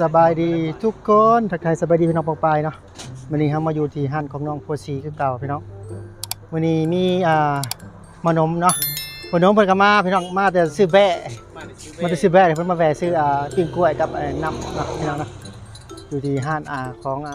สบายดีทุกคนทักทายสบายดีพี่น้องปองปายเนาะวันนี้เรามาอยู่ที่ห้านของน้องโพสีคือเก่าพี่น้องวันนี้มีอ่ามานมเนาะมานมเพิ่นก็มาพี่น้องมาแต่ซื้อแบะมาแต่ซื้อแบะเดี๋ยวเพิ่นมาแวะซื้ออ่าปิ้งกล้วยกับน้ำเนาะพี่น้องเนาะอยู่ที่ห้านอ่าของอ่า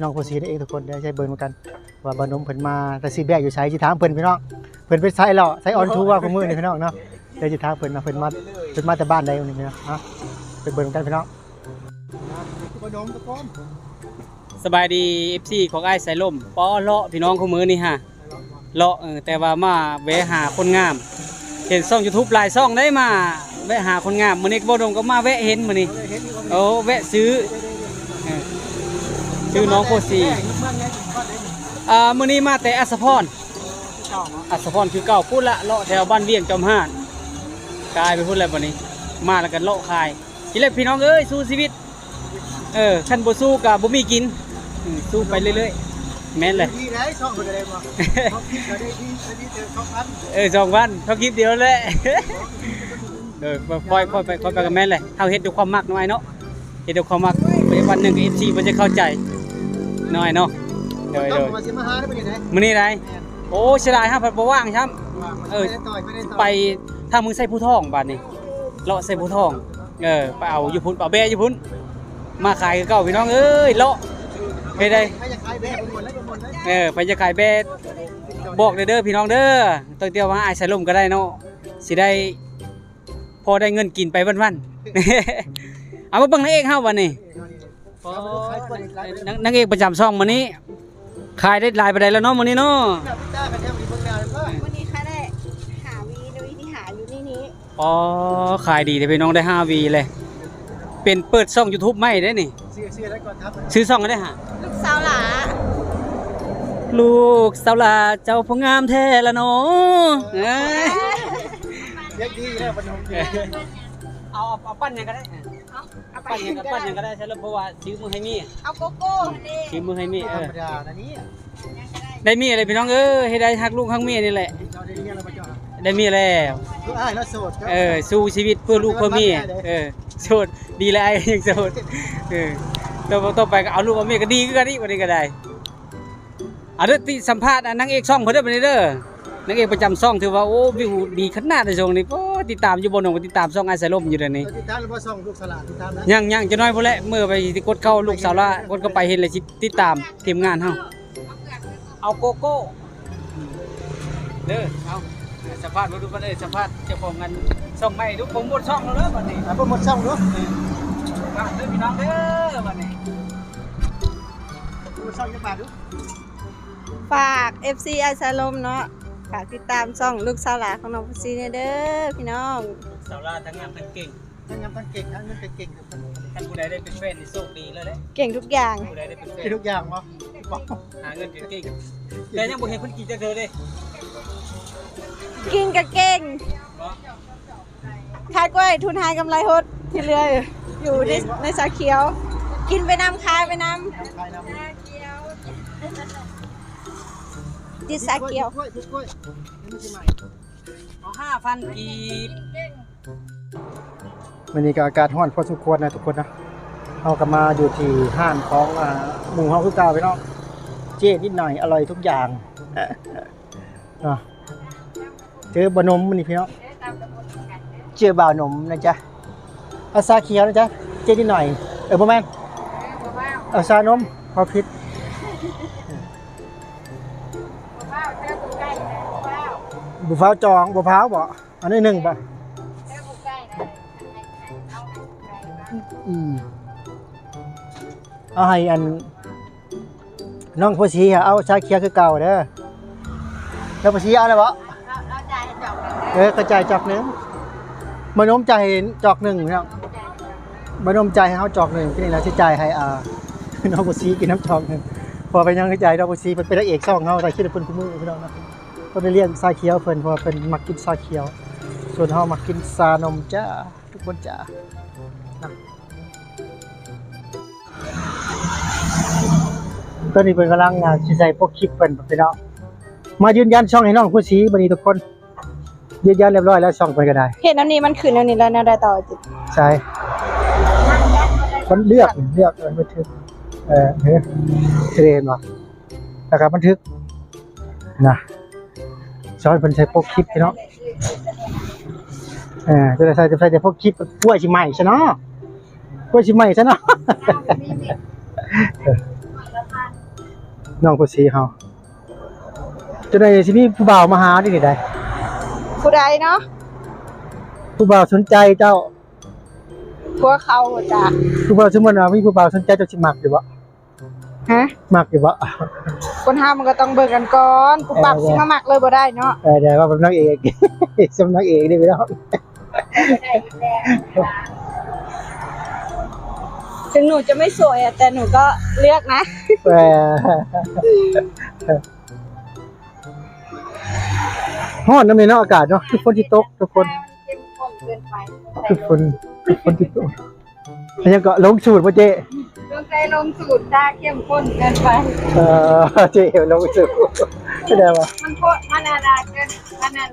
น้องโพสีนั่นเองทุกคนได้ใช้เบอร์เหมือนกัน ว่าบานมเพิ่นมาแต่ซื้อแบะอยู่ใช้สิถามเพิ่นพี่น้องเพิ่นไปใช้แล้วใช้ออนทัวร์ของมื้อนี่พี่น้องเนาะเดี๋ยวสิถามเพิ่นว่าเพิ่นมาเพิ่นมาแต่บ้านใดวันนี้พี่น้องเนาะ ไปเบิ่งกันพี่น้องบานมทุกคนสบายดี FC ของไอ้ายสายลมปอเลาะพี่น้องของมือนี่ฮะเลาะเออแต่ว่ามาแวะหาคนงาม เห็นช่อง YouTube หลายช่องได้มาแวะหาคนงามมื้อนี้บ่ดมก็มาแวะเห็นมื้อนี้โอ้แวะซื้อเออซื้อน้องโคสีอ่ามื้อนี้มาแต่อัสสพรอัสสพรคือเก่าพูดละเลาะแถวบ้านเวียงจอมห้านกลายไปพูดแล้วบัดนี้ มาแล้วกันเลาะคาย อีเล็กพี่น้องเอ้ยสู้ชีวิต เออคันบ่สู้กับบ่มีกินอืมสู้ไปเรื่อยๆแม่นเลยดีได้ช่องคนอะไรมาช่องคลิปก็ได้ดีอันนี้เจอช่องพันเออสองวันเท่าคลิปเดียวแหละเออค่อยค่อยไปค่อยไปกับแม่นเลยเฮาเฮ็ดด้วยความมักน้อยเนาะเฮ็ดด้วยความมักไปวันหนึงก็ FC เพิ่นจะเข้าใจน้อยเนาะเดยต้เดองยมาเสียมาหาได้เป็นยังไงมื้อนี้ไรโอ้เสียดายฮะเพิ่นบ่ว่างครับเออไม่ได้ต่อยไม่ได้ต่อยไปทางมึงใส่ผู้ทองบาดนี้เลาะใส่ผู้ทอง เออไปเอาอยู่พุ่นเอาแบอยู่พุ่นมาขายคือเก่าพี่น้องเอ้ยเลาะเฮ็ดได้ไม่อยากขายแบบหมดแล้วหมดแล้วเออไปจะขายเบสบอกเด้อเด้อพี่น้องเด้อตั้งเตียวว่าอายใส่ลมก็ได้เนาะสิได้ พอได้เงินกินไปวันๆเอามาเบิ่งนางเอกเฮาวันนี้นางนางเอกประจำช่องมื้อนี้ขายได้หลายไปได้แล้วเนาะมื้อนี้เนาะ อ๋อขายดีเด้อพี่น้องได้5วีเลย เป็นเปิดช่อง YouTube ใหม่ได้นี่เสียเสียแล้วก่อนครับซื้อช่องก็ได้หาลูกสาวหลาลูกสาวลาเจ้าผู้งามแท้ละเนาะเอ้ยเรียกดีแล้วบรรทมเอาเอาเอาปั้นหยังก็ได้เอาเอาไปปั้นหยังก็ปั้นหยังก็ได้ใช่แล้วเพราะว่าซื้อมือให้มีเอาโกโก้นี่ซื้อมือให้มีเอธรอรมดานะนี่ได้มีอะไรพี่น้องเออให้ได้ฮักลูกฮักเมียนี่แหละ เราได้เรียนแล้วมาจอดได้มีแล้ว ลูกอ้ายแล้วโสดครับ เออสู้ชีวิตเพื่อลูกเพื่อเมียเออโสดดีแล้วไอ้ยังโสดเออต่อต่อไปก็เอาลูกเอาเมียก็ดีก็ดีกว่านี้ก็ได้เอาเด้อติสัมภาษณ์อะนางเอกช่องเพิ่นเด้อไปเด้อนางเอกประจำช่องถือว่าโอ้วิวดีขนาดในช่วงนี้โอ้ติดตามอยู่บนหนองติดตามช่องไอ้สายลมอยู่เดี๋ยวนี้ติดตามแล้วมาส่องลูกสลาดติดตามนะยังยังจะน้อยพอแหล้วเมื่อไปกดเข้าลูกสาวละกดเข้าไปเห็นเลยสิติดตามทีมงานเฮาเอาโกโก้เด้อเอา สัมภาษณ์มาดูกันเลยสัมภาษณ์เจ้าของงานช่องใหม่ทุกผมหมดช่องแล้วเด้อบัดนี้อะโปรโมทช่องดูฝากเด้อพี่น้องเด้อบัดนี้โปรโมทช่องยังมาดูฝาก FC ไอซาลมเนาะฝากติดตามช่องลูกสาวหลาของน้องพุซีเนี่ยเด้อพี่น้องสาวลาทั้งงามทั้งเก่งทั้งงานทั้งเก่งทั้งเงินเก่งครับท่านผู้ใดได้เป็นแฟนนี่โชคดีแล้วแหละเก่งทุกอย่างผู้ใดได้เป็นแฟมีนทุกอย่างวะบอกหาเงินเก่งๆแต่ยังบ่เห็นเพิ่นกินจักเทื่อเด้ กินกับเก่งบ่ขายกล้วยทุนหายกำไรหดที่เรืออยู่ในในสาเขียว กินไปน้ำขายไปนำใครนำติสาเขียวกล้วยกล้วยนี่ไม่ใช่ใหม่เอา5,000กีบวันนี้ก็อากาศร้อนพอสมควรนะทุกคนนะเอากลับมาอยู่ที่ห้านของหมู่เฮาคือเก่าไปเนาะเจ๊นิดหน่อยอร่อยทุกอย่างเนาะ เจอบะนมมันนี่พี่เนาะเจอบ่าวนมนะจ๊ะเอาซาเขียวนะจ๊ะเจ๊นิดหน่อย เออบ่แม่นเอาซานมพอพิษบุฟ้าวจองบุฟ้าวบ่อันนี้หนึ่งบ่อืมเอาให้อัน น้องผู้ชีอะเอาชาเขียวคือเก่าเด้อแล้วผู้ชีเอาอะไรบ่ เออกระจายจอกหนึ่งมานมใจจอกหนึ่งเนาะมานมใจให้เขาจอกหนึ่งที่นี่เราจะจ่ายให้อ่าน้องผู้ชีกินน้ำจอกหนึ่งพอไปยังกระจายน้องผู้ชีเป็นเป็นพระเอกช่องเขาแต่คิดว่าเพิ่นคู่มือพี่น้องนะเพิ่นไปเรียนชาเขียวเพิ่นเพราะเพิ่นมักกินชาเขียว ส่วนเฮามักกินชานมจ้าทุกคนจ้าตอนนี้เป็นกำลังงานสิใส่พวกคลิปเป็นไปแล้วมายืนยันช่องให้น้องผู้ชี้บันนี้ทุกคน ยืนยันเรียบร้อยแล้วช่องไปก็ได้เห็นอันนี้มันขึ้นอันนี้แล้วนะได้ต่อจิตใช่มันเลือกเลือกเออบันทึกเออเฮ้ยเทรนว่ะแล้วก็บันทึกนะช้อนเป็นใช้พวกคลิปพี่เนาะเออจะได้ใส่จะใส่แต่พวกคลิปกล้วยชิใหม่ใช่เนาะกล้วยชิใหม่ใช่เนาะน้องผู้สีเฮาจะได้สิมีผู้บ่าวมาหาดินี่ได้ ผู้ใดเนาะผู้บ่าวสนใจเจ้าพวกเขาจ้ะผู้บ่าวสมมุติว่ามีผู้บ่าวสนใจเจ้าสิมักอยู่บ่ฮะมักอยู่บ่คนห้ามมันก็ต้องเบิ่งกันก่อนปุ๊บปับเออสิมามักเลยบ่ได้เนาะเออเดี๋ยวว่าเป็นนางเอกสมนางเอกนี่พี่น้องถึงหนูจะไม่สวยอะแต่หนูก็เลือกนะเออ ฮ้อนน้ำในเนาะอากาศเนาะทุกคนที่ตกทุกคนเข้มข้นเกินไปทุกคนทุกคนที่ตกอันนี้ก็ลงสูตรบ่เจ๊ลงใจลงสูตรถ้าเข้มข้นเกินไปเออเจ๊ลงสูตรแสดงว่ามันโคตรมันอาดาเกินมันนั่น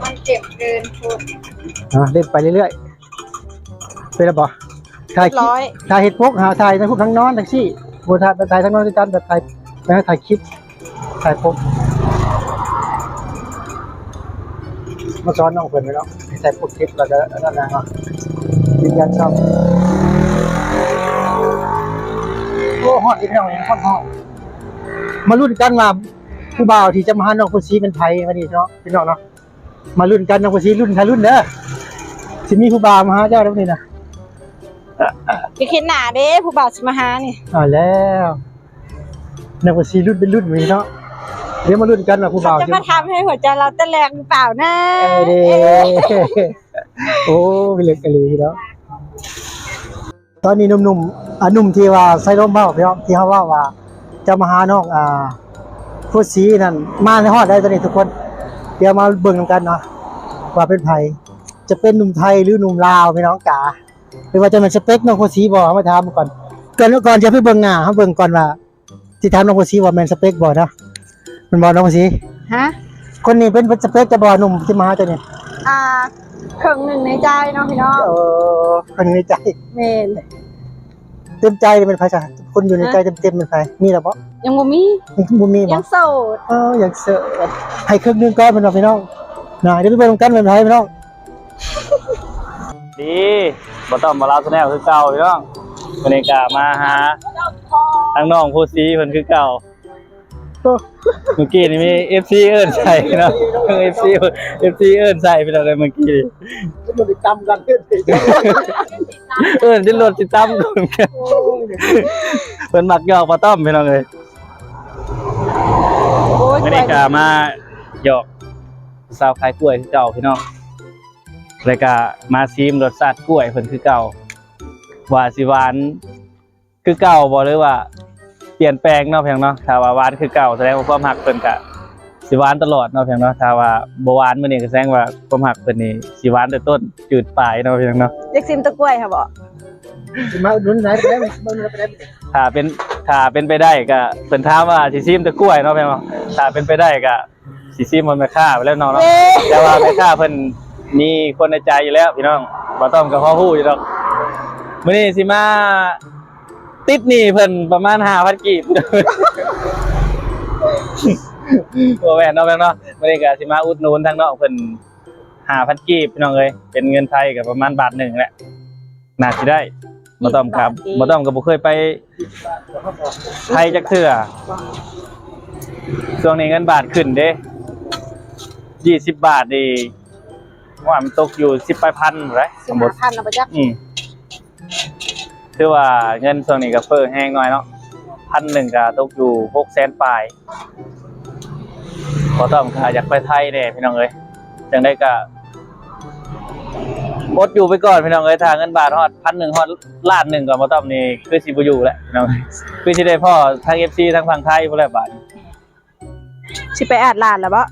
มันเจ็บเกินโคตรอะเล่นไปเรื่อยๆเป็นแล้วบ่ถ่ายคลิปร้อยถ่ายเห็ดพกหาถ่ายทั้งพวกทั้งนอนทั้งซี่บัถ่ายถ่ายทั้งนอนทั้งจันแต่ถ่ายแล้วถ่ายคลิปถ่ายพก มาสอนน้องเพิ่นไว้เนาะให้ถ่ายพวกคลิปแล้วก็นั่นนะเนาะยืนยันชอบโอ้ฮอดอีกแล้วเนี่ยฮอดฮอดมาลุ้นกันว่าผู้บ่าวที่จะมาหาน้องผู้ซีเป็นไผวันนี้เนาะพี่น้องเนาะมาลุ้นกันน้องผู้ซีรุ่นใครรุ่นเด้อสิมีผู้บ่าวมาหาเจ้าแล้วนี่นะอย่าคิดหนาเด้ผู้บ่าวสิมาหานี่อ่าแล้วนักว่าซีรุ่นเป็นรุ่นมีเนาะ เดี๋ยวมารุ่นกันว่าผู้บ่าวจะมาทำให้หัวใจเราเต้นแรงหรือเปล่านะเอ้ยเด้โอ้เป็นเล็กกะลีเนาะตอนนี้หนุ่มๆอ่าหนุ่มที่ว่าใส่ร่มเบ้าพี่น้องที่เขาว่าว่า จะมาหาน้องอ่าผู้สีนั่นมาในฮอดได้ตอนนี้ทุกคน เดี๋ยวมาเบิ่งกันเนาะว่าเป็นไผจะเป็นหนุ่มไทยหรือหนุ่มลาวพี่น้องจ๋าหรือว่าจะเป็นสเปคน้องผู้สีบ่มาถามก่อนก่อนก่อนจะไปเบิ่งหน้าเฮาเบิ่งก่อนว่าที่ถามน้องผู้สีว่าแม่นสเปคบ่เนาะ มันบ่น้องผู้สีฮะคนนี้เป็นสเปคจะบ่หนุ่มที่มาหาเจ้านี่อ่าครึ่งหนึ่งในใจเนาะพี่น้องเออคนในใจเมนเต็มใจเป็นไผจ้ะคนอยู่ในใจเต็มๆเป็นไผมีแล้วบ่ยังบ่มีบ่มีบ่ยังโสดเอออยากเสิร์ฟให้ครึ่งหนึงก่อนเป็นว่าพี่น้องน่ะเดี๋ยวไปเบิ่งกันเป็นไผพี่น้องดีบ่ต้องมาลาสแนลคือเก่าพี่น้องวันนี้ก็มาหาทางน้องผู้ซีเพิ่นคือเก่า เมื่อกี้นี่มี FC เอิ้นใส่เนาะ FC FC เอิ้นใส่ไปแล้วเลยเมื่อกี้นี่มันติดตามกันเอิ้นดิ้นรถสิตามกันเพิ่นมักหยอกบ่ต้อมพี่น้องเอ้ยโอ้ยวันนี้ก็มาหยอกสาวขายกล้วยคือเก่าพี่น้องแล้วก็มาซีมรสชาติกล้วยเพิ่นคือเก่าว่าสิหวาน คือเก่าบ่หรือว่า เปลี่ยนแปลงเนาะเพียงเนาะถ้าว่าหวานคือเก่าแสดงว่าความหักเพิ่นก็สิหวานตลอดเนาะเพียงเนาะถ้าว่าบ่หวานมื้อนี้ก็แสดงว่าความหักเพิ่นนี่สิหวานแต่ต้นจืดปลายเนาะเพียงเนาะอยากซิมตะกล้วยค่ะบ่มาอุดหนุนไหนไปได้ไหมมาอุดหนุนไปได้ไหมถ้าเป็นถ้าเป็นไปได้ก็เพิ่นถามว่าสิซิมแต่กล้วยเนาะเพียงเนาะถ้าเป็นไปได้ก็สิซิมมันแม่ค้าไปแล้วเนาะเนาะเย้แต่ว่าแม่ค้าเพิ่นมีคนในใจอยู่แล้วพี่น้องบ่ต้องกับพ่อฮู้อยู่ดอกมื้อนี้สิมา ติดหนี้เพิ่นประมาณ5,000กีบบ่แม่นเนาะแม่นเนาะมื้อนี้ก็สิมาอุดหนุนทางน้องเพิ่น5,000กีบพี่น้องเอ้ยเป็นเงินไทยก็ประมาณบาทหนึ่งแหละน่าสิได้บ่ต้องครับบ่ต้องก็บ่เคยไปไทยจักเทื่อช่วงนี้เงินบาทขึ้นเด้20บาทนี่ว่ามันตกอยู่10ปลายพันไรสิสบมมุห้าติพันเอาไปจักอืม คือว่าเงินช่วงนี้ก็เฟ้อแห้งหน่อยเนาะพันหนึ่งก็ตกอยู่หกแสนปลายพอต้องค่ะอยากไปไทยเนี่ยพี่น้องเอ้ยจังได้ก็อดอยู่ไปก่อนพี่น้องเอ้ยทางเงินบาทฮอดพันหนึ่งฮอดล้านหนึ่งก่อนมาต้อมนี่คือสิบอยู่แหละพี่น้องเอ้ยคือสิได้พ่อทั้งเอฟซีทั้งฝั่งไทยพวกแหละบาทสิไปอาดลานแล้วบ่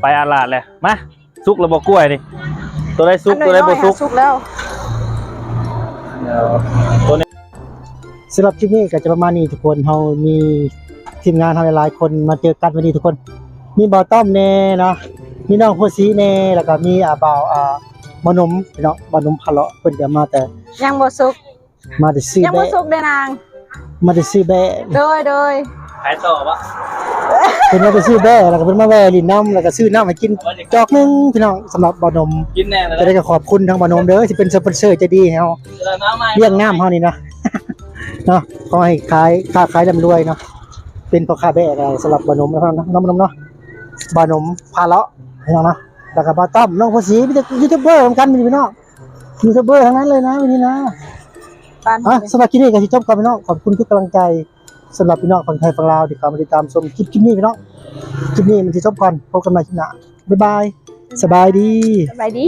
ไปอาลาดเลยมาซุกระบบกล้วยนี่ตัวได้ซุกตัวได้บ่ซุกสุกแล้วเดี๋ยว ตัวนี้สำหรับคลิปนี้ก็จะประมาณนี้ทุกคนเฮามีทีมงานเฮาหลายๆคนมาเจอกันวันนี้ทุกคน มีบ่าวต้อมแน่เนาะมีน้องโพสีแน่แล้วก็มีอ่าบ่าวอ่ามานมพี่น้องมานมพะเลาะเพิ่นก็มาแต่ ยังบ่สุกมาแต่ซื้อยังบ่แบะสุกเด้อนางมาแต่ซื้อแบะ โดยโดย ขายต่อปะเพิ่นมาแต่ซื้อแบะแล้วก็เพิ่นมาแวะลินน้ำแล้วก็ซื้อน้ำให้กินจอกหนึงพี่น้องสำหรับบ่อนม กินแน่เลยจะได้ก็ขอบคุณทางบ่อนมเด้อที่เป็นสปอนเซอร์ใจดีให้เฮาน้ำใหม่เลี้ยงน้ำเฮานี่นะเนาะขอให้ขายค้าขายร่ำรวยเนาะ เป็นพ่อค้าแบะอะไรสำหรับบ่อนมนะครับน้องบ่อนมเนาะบ่อนมพาเลาะพี่น้องเนาะแล้วก็บ่ต้อมน้องภาษีมีแต่ยูทูบเบอร์เหมือนกันมีพี่น้องยูทูบเบอร์ทั้งนั้นเลยนะวันนี้นะปานอะสำหรับคลิปนี้ก็สิจบก่อนพี่น้องขอบคุณทุกกำลังใจ สำหรับพี่น้องฝั่งไทยฝั่งลาวที่เข้ามาติดตามชมคลิปคลิปนี้พี่น้องคลิปนี้มันจะจบก่อนพบกันใหม่คลิปหน้าบ๊ายบายสบายดี สบายดี